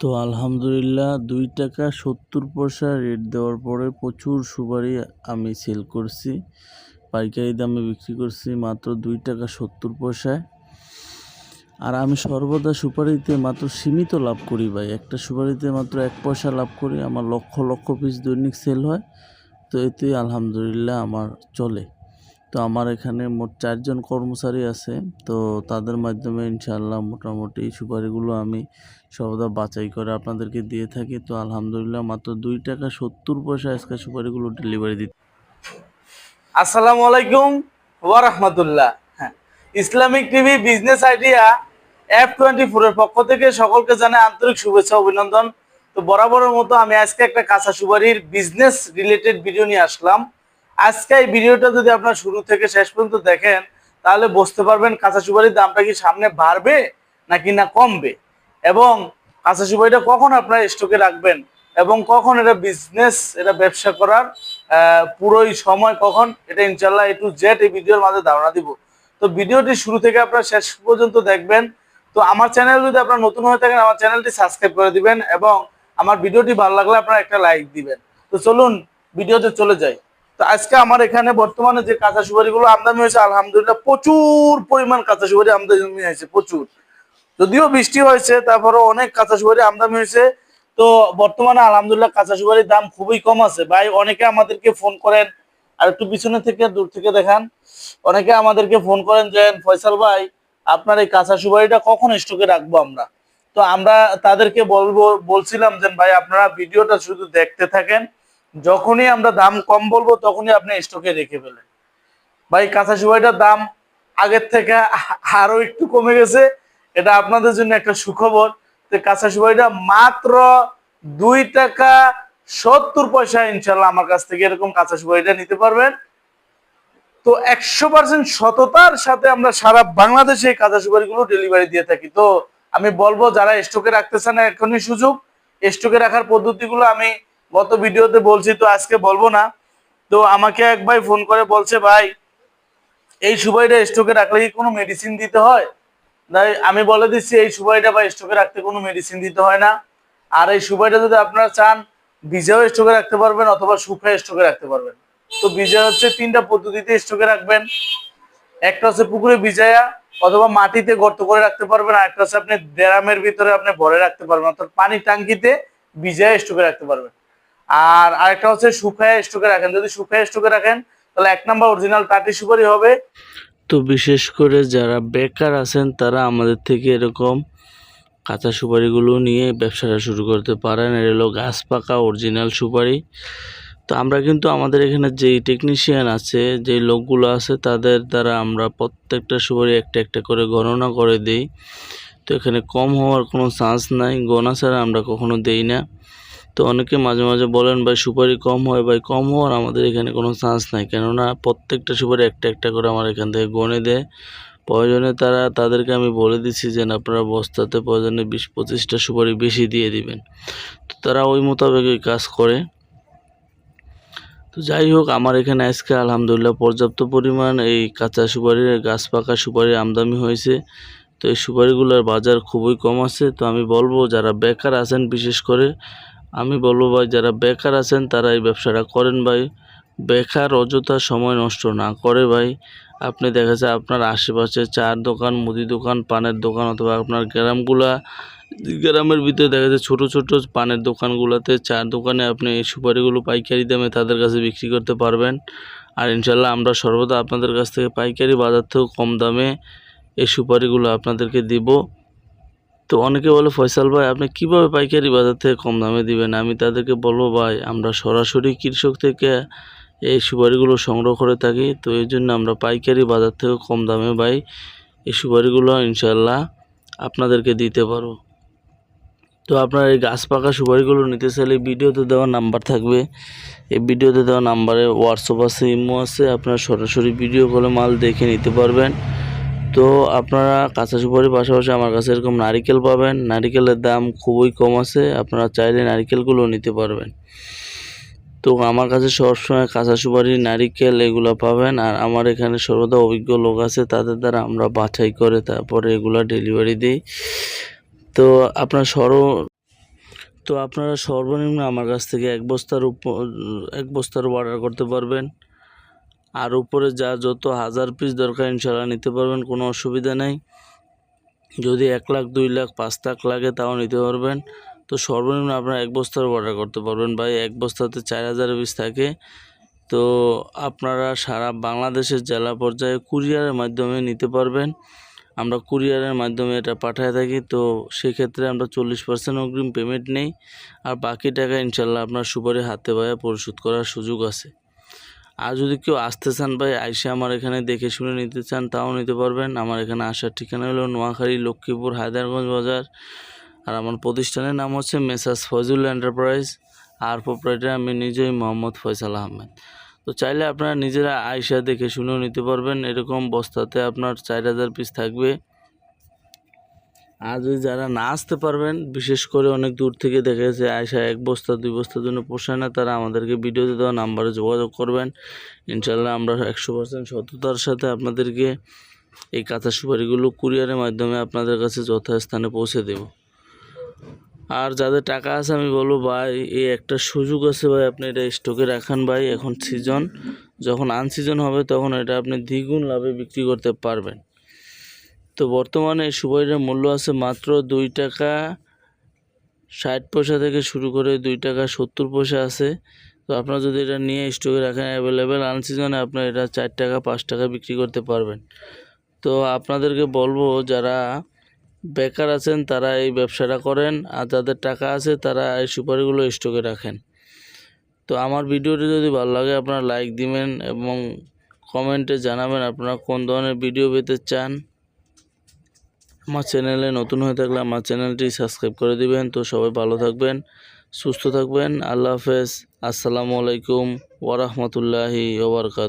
তো আলহামদুলিল্লাহ দুই টাকা সত্তর পয়সা রেট দেওয়ার পরে প্রচুর সুপারি আমি সেল করছি। পাইকারি দামে বিক্রি করছি মাত্র দুই টাকা সত্তর পয়সায়। আর আমি সর্বদা সুপারিতে মাত্র সীমিত লাভ করি ভাই। একটা সুপারিতে মাত্র এক পয়সা লাভ করি, আমার লক্ষ লক্ষ পিস দৈনিক সেল হয়। তো এতেই আলহামদুলিল্লাহ আমার চলে। তো আমার এখানে মোট চারজন কর্মচারী আছে। তো তাদের মাধ্যমে ইনশাআল্লাহ মোটামুটি সুপারিগুলো আমি সর্বদা বাছাই করে আপনাদেরকে দিয়ে থাকি। তো আলহামদুলিল্লাহ মাত্র দুই টাকা সত্তর পয়সা আজকে সুপারিগুলো ডেলিভারি দিতে আসসালামু আলাইকুম ওয়া রাহমাতুল্লাহ। হ্যাঁ Islamic TV business idea F twenty ফোরের পক্ষ থেকে সকলকে জানাই আন্তরিক শুভেচ্ছা, অভিনন্দন। তো বরাবরের মতো আমি আজকে একটা কাঁচা সুপারির বিজনেস রিলেটেড ভিডিও নিয়ে আসলাম। আজকে এই ভিডিওটা যদি আপনার শুরু থেকে শেষ পর্যন্ত দেখেন, তাহলে বুঝতে পারবেন কাঁচা সুপারির দামটা কি সামনে বাড়বে নাকি না কমবে। এবং কাঁচা সুপারিটা কখন আপনার স্টকে রাখবেন এবং কখন এটা বিজনেস এটা ব্যবসা করার পুরোই সময় কখন, এটা ইনশাল্লাহ এ টু জেড এই ভিডিওর মাঝে ধারণা দিব। তো ভিডিওটি শুরু থেকে আপনার শেষ পর্যন্ত দেখবেন। তো আমার চ্যানেল যদি আপনার নতুন হয়ে থাকেন, আমার চ্যানেলটি সাবস্ক্রাইব করে দিবেন এবং আমার ভিডিওটি ভালো লাগলে আপনারা একটা লাইক দিবেন। তো চলুন, ভিডিওতে চলে যাই। তো আজকে আমার এখানে বর্তমানে যে কাঁচা সুপারিগুলো আমদানি হয়েছে, আলহামদুলিল্লাহ প্রচুর পরিমাণ কাঁচা সুপারি আমদানি হয়েছে, প্রচুর। যদিও বৃষ্টি হয়েছে তারপরে অনেক কাঁচা সুপারি আমদানি হয়েছে। তো বর্তমানে আলহামদুলিল্লাহ কাঁচা সুপারির দাম খুবই কম আছে। ভাই, অনেকে আমাদেরকে ফোন করেন, আর একটু পিছনে থেকে, দূর থেকে দেখান। অনেকে আমাদেরকে ফোন করেন যে, ফয়সাল ভাই, আপনার এই কাঁচা সুপারিটা কখন স্টকে রাখব আমরা? তো আমরা তাদেরকে বলব, বলছিলাম যে, ভাই, আপনারা ভিডিওটা শুধু দেখতে থাকেন যখনই আমরা দাম কম বলব, তখনই আপনি স্টকে রেখে ফেলেন। ভাই, কাঁচা সুপারিটার দাম আগের থেকে আ- আরও একটু কমে গেছে। এটা আপনাদের জন্য একটা সুখবর যে কাঁচা সুপারিটা মাত্র দুই টাকা সত্তর পয়সা ইনশাল্লাহ আমার কাছ থেকে এরকম কাঁচা সুপারিটা নিতে পারবেন। তো একশো পার্সেন্ট সততার সাথে আমরা সারা বাংলাদেশে এই কাঁচা সুপারিগুলো ডেলিভারি দিয়ে থাকি। তো আমি বলব, যারা স্টকে রাখতেছেন এখনই সুযোগ। স্টকে রাখার পদ্ধতিগুলো আমি গত ভিডিওতে বলছি তো আজকে বলব না। তো আমাকে এক ভাই ফোন করে বলছে, ভাই, এই সুবাইটা স্টকে রাখলে কি কোনো মেডিসিন দিতে হয়? আমি বলে দিচ্ছি, এই সুবাইটা বা স্টকে রাখতে কোনো মেডিসিন দিতে হয় না। আর এই সুবাইটা যদি আপনারা চান ভিজাও স্টকে রাখতে পারবেন অথবা শুকায় স্টকে রাখতে পারবেন। তো ভিজা হচ্ছে তিনটা পদ্ধতিতে স্টকে রাখবেন। একটা হচ্ছে পুকুরে ভিজায়া অথবা মাটিতে গর্ত করে রাখতে পারবেন, আর একটা হচ্ছে আপনি ড্রামের ভিতরে আপনি ভরে রাখতে পারবেন। অর্থাৎ পানির ট্যাঙ্কিতে ভিজায় স্টকে রাখতে পারবেন। আর আরেকটা হচ্ছে শুকায় স্টকে রাখেন। যদি শুকায় স্টকে রাখেন, তাহলে এক নাম্বার অরিজিনাল টাটি সুপারি হবে। তো বিশেষ করে যারা বেকার আছেন, তারা আমাদের থেকে এরকম কাঁচা সুপারিগুলো নিয়ে ব্যবসাটা শুরু করতে পারেন। এর হলো গাছ পাকা অরিজিনাল সুপারি। তো আমরা কিন্তু আমাদের এখানে যেই টেকনিশিয়ান আছে, যেই লোকগুলো আছে, তাদের দ্বারা আমরা প্রত্যেকটা সুপারি একটা একটা করে গণনা করে দিই। তো এখানে কম হওয়ার কোনো চান্স নাই। গোনা ছাড়া আমরা কখনো দেই না। তো অনেকে মাঝে মাঝে বলেন, ভাই, সুপারি কম হয়, ভাই, কম হওয়ার আমাদের এখানে কোনো চান্স নাই। কেননা প্রত্যেকটা সুপারি একটা একটা করে আমার এখান থেকে গনে দেয়। প্রয়োজনে তারা, তাদেরকে আমি বলে দিচ্ছি যে আপনারা বস্তাতে প্রয়োজনে বিশ পঁচিশটা সুপারি বেশি দিয়ে দিবেন। তো তারা ওই মোতাবেকই কাজ করে। তো যাই হোক, আমার এখানে আজকে আলহামদুলিল্লাহ পর্যাপ্ত পরিমাণ এই কাঁচা সুপারির, গাছ পাকা সুপারি আমদানি হয়েছে। তো এই সুপারিগুলোর বাজার খুবই কম আছে। তো আমি বলব, যারা বেকার আছেন, বিশেষ করে আমি বলব ভাই, যারা বেকার আছেন তারা এই ব্যবসাটা করেন ভাই। বেকার অযথা সময় নষ্ট না করে ভাই। আপনি দেখা যায় আপনার আশেপাশে চার দোকান, মুদি দোকান, পানের দোকান অথবা আপনার গ্রামগুলা, গ্রামের ভিতরে দেখা যায় ছোটো ছোটো পানের দোকানগুলোতে চার দোকানে আপনি এই সুপারিগুলো পাইকারি দামে তাদের কাছে বিক্রি করতে পারবেন। আর ইনশাল্লাহ আমরা সর্বদা আপনাদের কাছ থেকে পাইকারি বাজার থেকেও কম দামে এই সুপারিগুলো আপনাদেরকে দিব। তো অনেকে বলে, ফয়সাল ভাই, আপনি কীভাবে পাইকারি বাজার থেকে কম দামে দিবেন? আমি তাদেরকে বলব, ভাই, আমরা সরাসরি কৃষক থেকে এই সুপারিগুলো সংগ্রহ করে থাকি। তো এই জন্য আমরা পাইকারি বাজার থেকে কম দামে, ভাই, এই সুপারিগুলো ইনশাল্লাহ আপনাদেরকে দিতে পারব। তো আপনার এই গাছ পাকা সুপারিগুলো নিতে চাইলে ভিডিওতে দেওয়া নাম্বার থাকবে। এই ভিডিওতে দেওয়া নাম্বারে হোয়াটসঅ্যাপ আছে ইমো আছে। আপনারা সরাসরি ভিডিও কলে মাল দেখে নিতে পারবেন। তো আপনারা কাঁচা সুপারির পাশাপাশি আমার কাছে এরকম নারিকেল পাবেন। নারিকেলের দাম খুবই কম আছে, আপনারা চাইলে নারিকেলগুলো নিতে পারবেন। তো আমার কাছে সবসময় কাঁচা সুপারি, নারিকেল এগুলো পাবেন, আর আমার এখানে সর্বদা অভিজ্ঞ লোক আছে, তাদের দ্বারা আমরা বাছাই করে তারপরে এগুলো ডেলিভারি দিই। তো আপনার সর তো আপনারা সর্বনিম্ন আমার কাছ থেকে এক বস্তার উপর এক বস্তার অর্ডার করতে পারবেন। আর উপরে যা যত হাজার পিস দরকার ইনশাল্লাহ নিতে পারবেন, কোনো অসুবিধা নেই। যদি এক লাখ, দুই লাখ, পাঁচ লাখ লাগে, তাও নিতে পারবেন। তো সর্বনিম্ন আপনারা এক বস্তার অর্ডার করতে পারবেন। ভাই, এক বস্তাতে চার হাজার পিস থাকে। তো আপনারা সারা বাংলাদেশের জেলা পর্যায়ে কুরিয়ারের মাধ্যমে নিতে পারবেন। আমরা কুরিয়ারের মাধ্যমে এটা পাঠায় থাকি। তো সেক্ষেত্রে আমরা চল্লিশ পার্সেন্ট অগ্রিম পেমেন্ট নেই। আর বাকি টাকা ইনশাল্লাহ আপনার সুপারি হাতে পায়ে পরিশোধ করার সুযোগ আছে। আর যদি কেউ আসতে চান ভাই, আইসে আমার এখানে দেখে শুনে নিতে চান, তাও নিতে পারবেন। আমার এখানে আসার ঠিকানা হলো নোয়াখালী লক্ষ্মীপুর হায়দারগঞ্জ বাজার। আর আমার প্রতিষ্ঠানের নাম হচ্ছে মেসাস ফজুল এন্টারপ্রাইজ। আর প্রোপ্রাইটার আমি নিজেই মোহাম্মদ ফয়সাল আহমেদ। তো চাইলে আপনারা নিজেরা আয়সা দেখে শুনেও নিতে পারবেন। এরকম বস্তাতে আপনার চার হাজার পিস থাকবে। আর যদি যারা না আসতে পারবেন, বিশেষ করে অনেক দূর থেকে দেখে গেছে আয়সা এক বস্তা, দুই বস্তার জন্য পোষায় না, তারা আমাদেরকে ভিডিওতে দেওয়া নাম্বারে যোগাযোগ করবেন। ইনশাল্লাহ আমরা একশো পার্সেন্ট সততার সাথে আপনাদেরকে এই কাঁচা সুপারিগুলো কুরিয়ারের মাধ্যমে আপনাদের কাছে যথাস্থানে পৌঁছে দেব। আর যাদের টাকা আছে, আমি বলব ভাই, এই একটা সুযোগ আছে ভাই, আপনি এটা স্টকে রাখান ভাই, এখন সিজন যখন আনসিজন হবে, তখন এটা আপনি দ্বিগুণ লাভে বিক্রি করতে পারবেন। তো বর্তমানে এই সুপারিটার মূল্য আছে মাত্র দুই টাকা ষাট পয়সা থেকে শুরু করে দুই টাকা সত্তর পয়সা আছে। তো আপনারা যদি এটা নিয়ে স্টকে রাখেন অ্যাভেলেবেল আনসিজনে আপনার এটা চার টাকা, পাঁচ টাকা বিক্রি করতে পারবেন। তো আপনাদেরকে বলব, যারা বেকার আছেন, তারা এই ব্যবসাটা করেন, আর যাদের টাকা আছে, তারা এই সুপারিগুলো স্টকে রাখেন। তো আমার ভিডিওটি যদি ভালো লাগে, আপনারা লাইক দিবেন এবং কমেন্টে জানাবেন আপনারা কোন ধরনের ভিডিও পেতে চান। আমার চ্যানেলে নতুন হয়ে থাকলে আমার চ্যানেলটি সাবস্ক্রাইব করে দিবেন। তো সবাই ভালো থাকবেন, সুস্থ থাকবেন। আল্লাহ হাফেজ। আসসালামু আলাইকুম ওরহমতুল্লাহি ওবরকাত